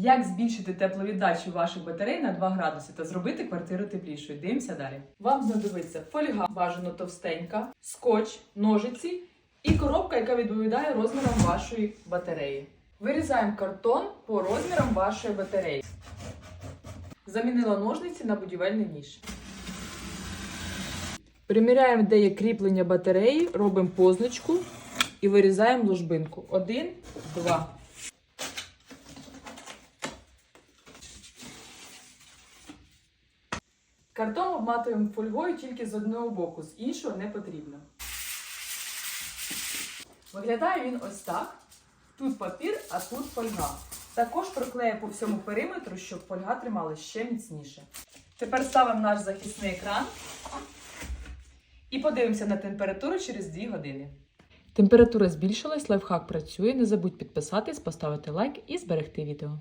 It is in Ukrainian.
Як збільшити тепловіддачу ваших батарей на 2 градуси та зробити квартиру теплішою? Дивимося далі. Вам знадобиться фольга, бажано товстенька, скотч, ножиці і коробка, яка відповідає розмірам вашої батареї. Вирізаємо картон по розмірам вашої батареї. Замінила ножниці на будівельний ніж. Приміряємо, де є кріплення батареї, робимо позначку і вирізаємо ложбинку. Один, два. Картон обматуємо фольгою тільки з одного боку, з іншого не потрібно. Виглядає він ось так. Тут папір, а тут фольга. Також проклею по всьому периметру, щоб фольга тримала ще міцніше. Тепер ставимо наш захисний екран і подивимося на температуру через 2 години. Температура збільшилась, лайфхак працює. Не забудь підписатись, поставити лайк і зберегти відео.